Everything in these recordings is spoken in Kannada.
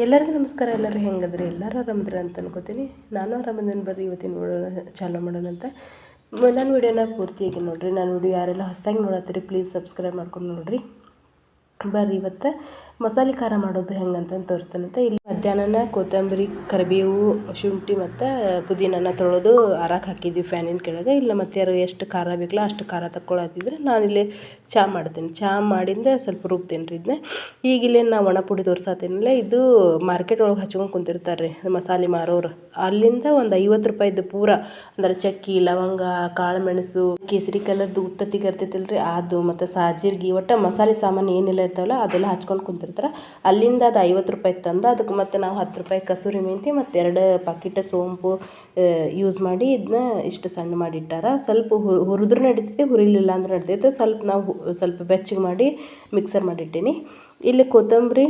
ಎಲ್ಲರಿಗೂ ನಮಸ್ಕಾರ, ಎಲ್ಲರೂ ಹೆಂಗದ್ರಿ? ಎಲ್ಲರೂ ಆರಾಮದ್ರಿ ಅಂತ ಅನ್ಕೋತೀನಿ. ನಾನು ಆರಾಮದೇನು ಬರ್ರಿ, ಇವತ್ತಿನ ನೋಡೋಣ ಚಾಲೂ ಮಾಡೋಣ ಅಂತ. ನಾನು ವಿಡಿಯೋನ ಪೂರ್ತಿಯಾಗಿ ನೋಡ್ರಿ. ನಾನು ವಿಡಿಯೋ ಯಾರೆಲ್ಲ ಹೊಸ್ದಾಗಿ ನೋಡತ್ತೀರಿ ಪ್ಲೀಸ್ ಸಬ್ಸ್ಕ್ರೈಬ್ ಮಾಡ್ಕೊಂಡು ನೋಡಿರಿ. ಬರ್ರಿ, ಇವತ್ತು ಮಸಾಲೆ ಖಾರ ಮಾಡೋದು ಹೆಂಗೆ ಹೆಂಗಂತ ತೋರಿಸ್ತಾನಂತ. ಇಲ್ಲಿ ಮಧ್ಯಾಹ್ನ ಕೊತ್ತಂಬರಿ, ಕರಿಬೇವು, ಶುಂಠಿ ಮತ್ತು ಪುದೀನನ ತೊಳೆದು ಅರಾಕ್ ಹಾಕಿದ್ವಿ ಫ್ಯಾನಿನ ಕೆಳಗೆ. ಇಲ್ಲ ಮತ್ತೆ ಯಾರು ಎಷ್ಟು ಖಾರ ಬೇಕಲ್ಲ ಅಷ್ಟು ಖಾರ ನಾನು ನಾನಿಲ್ಲಿ ಚಹಾ ಮಾಡ್ತೀನಿ. ಚಹಾ ಮಾಡಿಂದ ಸ್ವಲ್ಪ ರುಬ್ತೀನಿ ರೀ ಇದನ್ನ ಈಗ ಇಲ್ಲೇನು ನಾ ಒಣ ಪುಡಿ ಇದು ಮಾರ್ಕೆಟ್ ಒಳಗೆ ಹಚ್ಕೊಂಡು ಕುಂತಿರ್ತಾರೆ ರೀ ಮಸಾಲೆ ಮಾರೋರು. ಅಲ್ಲಿಂದ ಒಂದು ಐವತ್ತು ರೂಪಾಯಿದ್ದು ಪೂರ, ಅಂದ್ರೆ ಚಕ್ಕಿ, ಲವಂಗ ಕಾಳು ಮೆಣಸು ಕೇಸರಿ ಕಲರ್ದು ಉತ್ತತ್ತಿಗೆ ಇರ್ತೈತಿಲ್ಲ ರೀ ಅದು ಮತ್ತು ಸಾಜಿರ್ಗಿ ಒಟ್ಟು ಮಸಾಲೆ ಸಾಮಾನು ಏನೆಲ್ಲ ಇರ್ತಾವಲ್ಲ ಅದೆಲ್ಲ ಹಚ್ಕೊಂಡು ಕುಂತಿರ್ತಾರೆ ಅಲ್ಲಿಂದ ಅದು ಐವತ್ತು ರೂಪಾಯಿ ತಂದು ಅದಕ್ಕೆ ಮತ್ತು ನಾವು ಹತ್ತು ರೂಪಾಯಿ ಕಸೂರಿ ಮೆಂತಿ ಮತ್ತು ಎರಡು ಪಾಕಿಟ್ ಸೋಂಪು ಯೂಸ್ ಮಾಡಿ ಇದನ್ನ ಇಷ್ಟು ಸಣ್ಣ ಮಾಡಿಟ್ಟಾರ ಸ್ವಲ್ಪ ಹುರಿದ್ರೂ ನಡೀತೈತಿ, ಹುರಿಲಿಲ್ಲ ಅಂದ್ರೆ ನಡೀತೈತೆ ಸ್ವಲ್ಪ ನಾವು ಸ್ವಲ್ಪ ಬೆಚ್ಚಗೆ ಮಾಡಿ ಮಿಕ್ಸರ್ ಮಾಡಿಟ್ಟೀನಿ ಇಲ್ಲಿ ಕೊತ್ತಂಬರಿ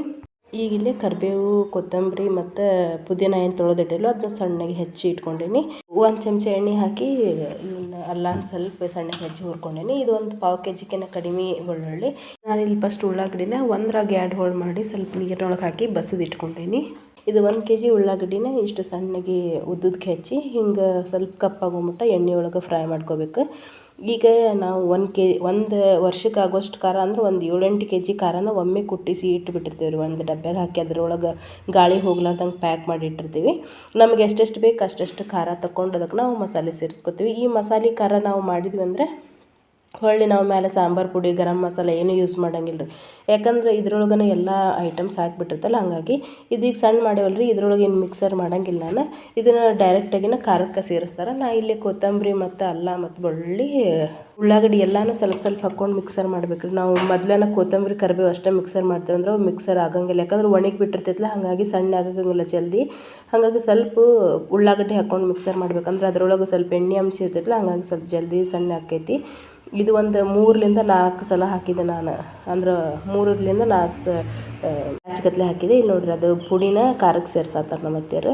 ಈಗ ಇಲ್ಲಿ ಕರಿಬೇವು, ಕೊತ್ತಂಬರಿ ಮತ್ತು ಪುದೀನ ಏನು ತೊಳೆದಿಟ್ಟಿಲ್ಲ ಅದನ್ನ ಸಣ್ಣಗೆ ಹೆಚ್ಚಿ ಇಟ್ಕೊಂಡೀನಿ. ಒಂದು ಚಮಚ ಎಣ್ಣೆ ಹಾಕಿ ಇವನ್ನ ಅಲ್ಲ ಸ್ವಲ್ಪ ಸಣ್ಣಗೆ ಹೆಚ್ಚಿ ಹುರ್ಕೊಂಡೀನಿ. ಇದು ಒಂದು ಪಾವು ಕೆ ಜಿಗಿನ ಕಡಿಮೆ ಬೆಳ್ಳುಳ್ಳಿ ನಾನು ಇಲ್ಲಿ ಫಸ್ಟ್ ಉಳ್ಳಾಗಡ್ಡಿನ ಒಂದ್ರಾಗ ಎರಡು ಹೋಳು ಮಾಡಿ ಸ್ವಲ್ಪ ನೀರಿನೊಳಗೆ ಹಾಕಿ ಬಸದು ಇಟ್ಕೊಂಡೀನಿ. ಇದು ಒಂದು ಕೆ ಜಿ ಉಳ್ಳಾಗಡ್ಡಿನ ಇಷ್ಟು ಸಣ್ಣಗೆ ಉದ್ದುದಕ್ಕೆ ಹೆಚ್ಚಿ ಹಿಂಗೆ ಸ್ವಲ್ಪ ಕಪ್ಪಾಗೋಮಟ್ಟ ಎಣ್ಣೆ ಒಳಗೆ ಫ್ರೈ ಮಾಡ್ಕೋಬೇಕು. ಈಗ ನಾವು ಒಂದು ಕೆ, ಒಂದು ವರ್ಷಕ್ಕೆ ಆಗೋಷ್ಟು ಖಾರ ಅಂದ್ರೆ ಒಂದು ಏಳೆಂಟು ಕೆ ಜಿ ಖಾರನ ಒಮ್ಮೆ ಕುಟ್ಟಿಸಿ ಇಟ್ಬಿಟ್ಟಿರ್ತೀವಿ ರೀ ಒಂದು ಡಬ್ಬ್ಯಾಗ ಹಾಕಿ ಅದ್ರೊಳಗೆ ಗಾಳಿ ಹೋಗ್ಲಾರ್ದಂಗೆ ಪ್ಯಾಕ್ ಮಾಡಿ ಇಟ್ಟಿರ್ತೀವಿ. ನಮಗೆ ಎಷ್ಟೆಷ್ಟು ಬೇಕು ಅಷ್ಟೆಷ್ಟು ಖಾರ ತಗೊಂಡು ಅದಕ್ಕೆ ನಾವು ಮಸಾಲೆ ಸೇರಿಸ್ಕೊತೀವಿ. ಈ ಮಸಾಲೆ ಖಾರ ನಾವು ಮಾಡಿದ್ವಿ ಅಂದರೆ ಹೊಳ್ಳಿ ನಾವು ಮೇಲೆ ಸಾಂಬಾರು ಪುಡಿ, ಗರಂ ಮಸಾಲ ಏನೂ ಯೂಸ್ ಮಾಡಂಗಿಲ್ಲ ರೀ ಯಾಕಂದ್ರೆ ಇದ್ರೊಳಗನೆ ಎಲ್ಲ ಐಟಮ್ಸ್ ಹಾಕ್ಬಿಟ್ಟಿರ್ತಲ್ಲ, ಹಾಗಾಗಿ ಇದೀಗ ಸಣ್ಣ ಮಾಡೇವಲ್ಲ ರೀ ಇದ್ರೊಳಗೆ ಏನು ಮಿಕ್ಸರ್ ಮಾಡಂಗಿಲ್ಲ ನಾನು. ಇದನ್ನು ಡೈರೆಕ್ಟಾಗಿನ ಖಾರಕ್ಕೆ ಸೇರಿಸ್ತಾರೆ. ನಾ ಇಲ್ಲಿ ಕೊತ್ತಂಬರಿ ಮತ್ತು ಅಲ್ಲ ಮತ್ತು ಬೆಳ್ಳುಳ್ಳಿ ಉಳ್ಳಾಗಡ್ಡಿ ಎಲ್ಲನೂ ಸ್ವಲ್ಪ ಸ್ವಲ್ಪ ಹಾಕ್ಕೊಂಡು ಮಿಕ್ಸರ್ ಮಾಡ್ಬೇಕು ರೀ ನಾವು ಮೊದ್ಲನ ಕೊತ್ತಂಬರಿ ಕರಿಬೇವು ಅಷ್ಟೇ ಮಿಕ್ಸರ್ ಮಾಡ್ತೇವೆ ಅಂದ್ರೆ ಮಿಕ್ಸರ್ ಆಗಂಗಿಲ್ಲ. ಯಾಕಂದ್ರೆ ಒಣಗಿ ಬಿಟ್ಟಿರ್ತೈತಲ್ಲ ಹಾಗಾಗಿ ಸಣ್ಣ ಆಗಂಗಿಲ್ಲ ಜಲ್ದಿ. ಹಾಗಾಗಿ ಸ್ವಲ್ಪ ಉಳ್ಳಾಗಡ್ಡಿ ಹಾಕ್ಕೊಂಡು ಮಿಕ್ಸರ್ ಮಾಡ್ಬೇಕಂದ್ರೆ ಅದರೊಳಗೆ ಸ್ವಲ್ಪ ಎಣ್ಣೆ ಅಂಶ ಇರ್ತೈತಲ್ಲ ಹಾಗಾಗಿ ಸ್ವಲ್ಪ ಜಲ್ದಿ ಸಣ್ಣ ಆಕೈತಿ ಇದು ಒಂದು ಮೂರರಿಂದ ನಾಲ್ಕು ಸಲ ಹಾಕಿದೆ ನಾನು. ಅಂದ್ರೆ ಮೂರರಿಂದ ನಾಲ್ಕು ಸ ಬ್ಯಾಚ್ಗತ್ಲೆ ಹಾಕಿದೆ. ಇಲ್ಲಿ ನೋಡ್ರಿ ಅದು ಪುಡಿನ ಖಾರಕ್ಕೆ ಸೇರ್ಸತ್ತಾರ ನಮ್ಮ ಅತ್ತೆಯರು.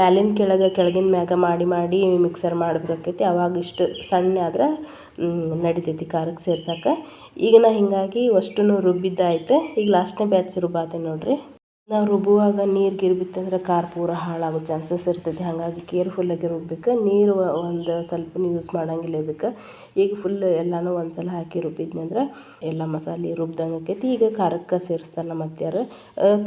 ಮ್ಯಾಲಿನ ಕೆಳಗೆ, ಕೆಳಗಿನ ಮ್ಯಾಗ ಮಾಡಿ ಮಾಡಿ ಮಿಕ್ಸರ್ ಮಾಡಬೇಕಾಕೈತಿ. ಅವಾಗ ಇಷ್ಟು ಸಣ್ಣ ಆದ್ರೆ ನಡಿತೈತಿ ಖಾರಕ್ಕೆ ಸೇರ್ಸಕ್ಕೆ ಈಗ ನಾ ಹೀಗಾಗಿ ಅಷ್ಟು ರುಬ್ಬಿದ್ದಾಯ್ತು. ಈಗ ಲಾಸ್ಟ್ನೇ ಬ್ಯಾಚ್ ರುಬ್ಬಾತೆ ನೋಡ್ರಿ. ನಾವು ರುಬ್ಬುವಾಗ ನೀರು ಗೀರು ಬಿತ್ತಂದ್ರೆ ಖಾರ ಪೂರ ಹಾಳಾಗೋ ಚಾನ್ಸಸ್ ಇರ್ತೈತಿ. ಹಾಗಾಗಿ ಕೇರ್ಫುಲ್ಲಾಗಿ ರುಬ್ಬಬೇಕು ನೀರು ಒಂದು ಸ್ವಲ್ಪನೂ ಯೂಸ್ ಮಾಡಂಗಿಲ್ಲ ಇದಕ್ಕೆ. ಈಗ ಫುಲ್ ಎಲ್ಲನೂ ಒಂದು ಸಲ ಹಾಕಿ ರುಬ್ಬಿದ್ನಂದ್ರೆ ಎಲ್ಲ ಮಸಾಲೆ ರುಬ್ದಂಗೆ ಆಕೈತಿ. ಈಗ ಖಾರಕ್ಕೆ ಸೇರಿಸ್ತಾರೆ ನಮ್ಮ ಅತ್ತೆಯರು.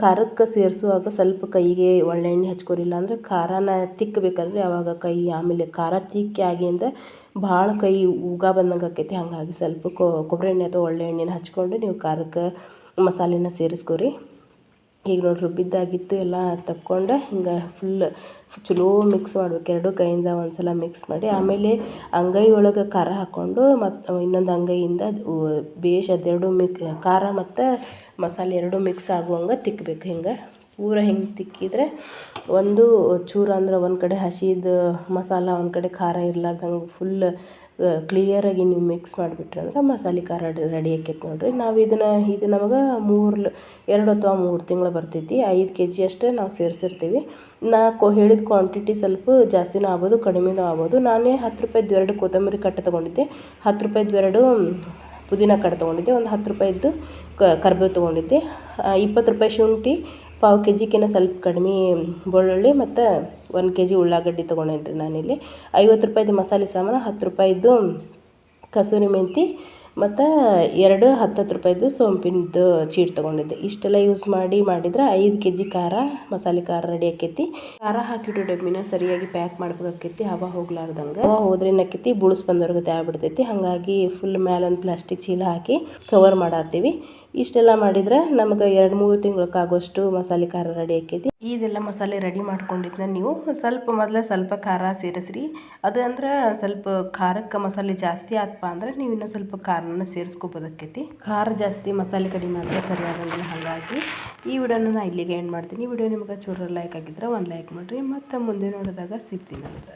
ಖಾರಕ್ಕೆ ಸೇರಿಸುವಾಗ ಸ್ವಲ್ಪ ಕೈಗೆ ಒಳ್ಳೆಣ್ಣೆ ಹಚ್ಕೊರಿಲ್ಲ ಅಂದ್ರೆ ಖಾರನ ತಿಕ್ಕಬೇಕಂದ್ರೆ ಯಾವಾಗ ಕೈ ಆಮೇಲೆ ಖಾರ ತಿಕ್ಕಿ ಆಗಿಂದ ಭಾಳ ಕೈ ಉಗ ಬಂದಂಗೆ ಆಕೈತಿ. ಹಾಗಾಗಿ ಸ್ವಲ್ಪ ಕೊಬ್ಬರಿ ಎಣ್ಣೆ ಅಥವಾ ಒಳ್ಳೆ ಎಣ್ಣೆನ ಹಚ್ಕೊಂಡು ನೀವು ಖಾರಕ್ಕೆ ಮಸಾಲೆನ ಸೇರಿಸ್ಕೊರಿ. ಈಗ ನೋಡಿ ರುಬ್ಬಿದ್ದಾಗಿತ್ತು, ಎಲ್ಲ ತಕ್ಕೊಂಡು, ಹಿಂಗೆ ಫುಲ್ ಚಲೋ ಮಿಕ್ಸ್ ಮಾಡ್ಬೇಕು. ಎರಡು ಕೈಯಿಂದ ಒಂದು ಸಲ ಮಿಕ್ಸ್ ಮಾಡಿ, ಆಮೇಲೆ ಅಂಗೈ ಒಳಗೆ ಖಾರ ಹಾಕ್ಕೊಂಡು ಮತ್ತು ಇನ್ನೊಂದು ಅಂಗೈಯಿಂದ ಬೇಷ್ ಅದೆರಡು ಮಿಕ್ ಖಾರ ಮತ್ತು ಮಸಾಲೆ ಎರಡು ಮಿಕ್ಸ್ ಆಗುವಂಗೆ ತಿಕ್ಕಬೇಕು ಹಿಂಗೆ ಪೂರ ಹಿಂಗೆ ತಿಕ್ಕಿದ್ರೆ ಒಂದು ಚೂರು ಅಂದ್ರೆ ಒಂದು ಕಡೆ ಹಸಿದ ಮಸಾಲ, ಒಂದು ಕಡೆ ಖಾರ ಇರ್ಲಾರ್ದಂಗೆ ಫುಲ್ ಕ್ಲಿಯರಾಗಿ ನೀವು ಮಿಕ್ಸ್ ಮಾಡಿಬಿಟ್ರೆ ಅಂದ್ರೆ ಮಸಾಲೆ ಖಾರ ರೆಡಿ ಆಕೈತೆ ನೋಡಿರಿ ನಾವು ಇದನ್ನು, ಇದು ನಮಗೆ ಮೂರು ಎರಡು ಅಥವಾ ಮೂರು ತಿಂಗಳು ಬರ್ತೈತಿ. ಐದು ಕೆ ಜಿ ಅಷ್ಟೇ ನಾವು ಸೇರಿಸಿರ್ತೀವಿ. ನಾ ಕೊ, ಹೇಳಿದ ಕ್ವಾಂಟಿಟಿ ಸ್ವಲ್ಪ ಜಾಸ್ತಿನೂ ಆಗ್ಬೋದು, ಕಡಿಮೆನೂ ಆಗ್ಬೋದು. ನಾನೇ ಹತ್ತು ರೂಪಾಯಿದು ಎರಡು ಕೊತ್ತಂಬರಿ ಕಟ್ಟು ತೊಗೊಂಡಿದ್ದೆ. ಹತ್ತು ರೂಪಾಯಿದು ಎರಡು ಪುದೀನ ಕಟ್ಟು ತೊಗೊಂಡಿದ್ದೆ. ಒಂದು ಹತ್ತು ರೂಪಾಯಿದ್ದು ಕರ್ಬೇವು ತೊಗೊಂಡಿದ್ದೆ. ಇಪ್ಪತ್ತು ರೂಪಾಯಿ ಶುಂಠಿ ಪಾವು ಕೆ ಜಿಗಿಂತ ಸ್ವಲ್ಪ ಕಡಿಮೆ ಬೆಳ್ಳುಳ್ಳಿ ಮತ್ತು ಒಂದು ಕೆ ಜಿ ಉಳ್ಳಾಗಡ್ಡಿ ತೊಗೊಂಡೇನ್ರಿ ನಾನಿಲ್ಲಿ. ಐವತ್ತು ರೂಪಾಯಿದು ಮಸಾಲೆ ಸಾಮಾನು, ಹತ್ತು ರೂಪಾಯಿದ್ದು ಕಸೂರಿ ಮೆಂತಿ ಮತ್ತು ಎರಡು ಹತ್ತತ್ತು ರೂಪಾಯಿದು ಸೋಂಪಿನದು ಚೀಟ್ ತೊಗೊಂಡಿದ್ದೆ. ಇಷ್ಟೆಲ್ಲ ಯೂಸ್ ಮಾಡಿ ಮಾಡಿದ್ರೆ ಐದು ಕೆ ಜಿ ಖಾರ, ಮಸಾಲೆ ಖಾರ ರೆಡಿ ಆಕೈತಿ ಖಾರ ಹಾಕಿಟ್ಟು ಡಬ್ಬಿನ ಸರಿಯಾಗಿ ಪ್ಯಾಕ್ ಮಾಡ್ಬೇಕಾಕೈತಿ ಹವಾ ಹೋಗ್ಲಾರ್ದಂಗೆ. ಹವಾ ಹೋದ್ರೆ ಏನಾಕೈತಿ ಬುಳಸ್ ಬಂದವ್ರಿಗೆ ಆಗ್ಬಿಡ್ತೈತಿ. ಹಾಗಾಗಿ ಫುಲ್ ಮೇಲೆ ಒಂದು ಪ್ಲಾಸ್ಟಿಕ್ ಚೀಲ ಹಾಕಿ ಕವರ್ ಮಾಡತ್ತೀವಿ. ಇಷ್ಟೆಲ್ಲ ಮಾಡಿದ್ರೆ ನಮಗೆ ಎರಡು ಮೂರು ತಿಂಗಳಕ್ಕಾಗೋಷ್ಟು ಮಸಾಲೆ ಖಾರ ರೆಡಿ ಆಕೈತಿ ಇದೆಲ್ಲ ಮಸಾಲೆ ರೆಡಿ ಮಾಡ್ಕೊಂಡಿದ್ನ ನೀವು. ಸ್ವಲ್ಪ ಮೊದಲ ಸ್ವಲ್ಪ ಖಾರ ಸೇರಿಸ್ರಿ. ಅದು ಅಂದ್ರೆ ಸ್ವಲ್ಪ ಖಾರಕ್ಕೆ ಮಸಾಲೆ ಜಾಸ್ತಿ ಆತಪ್ಪ ಅಂದ್ರೆ ನೀವು ಇನ್ನೂ ಸ್ವಲ್ಪ ಖಾರನ ಸೇರಿಸ್ಕೋಬೋದಕ್ಕೈತಿ. ಖಾರ ಜಾಸ್ತಿ ಮಸಾಲೆ ಕಡಿಮೆ ಆದರೆ ಸರಿ ಆಗಂಗಿಲ್ಲ ಹಾಗಾಗಿ ಈ ವಿಡಿಯೋನ ನಾನು ಇಲ್ಲಿಗೆ ಎಂಡ್ ಮಾಡ್ತೀನಿ. ಈ ವಿಡಿಯೋ ನಿಮ್ಗೆ ಚೂರ ಲೈಕ್ ಆಗಿದ್ರೆ ಒಂದು ಲೈಕ್ ಮಾಡಿರಿ. ಮತ್ತು ಮುಂದೆ ನೋಡಿದಾಗ ಸಿಗ್ತೀನಿ. ಅಂತ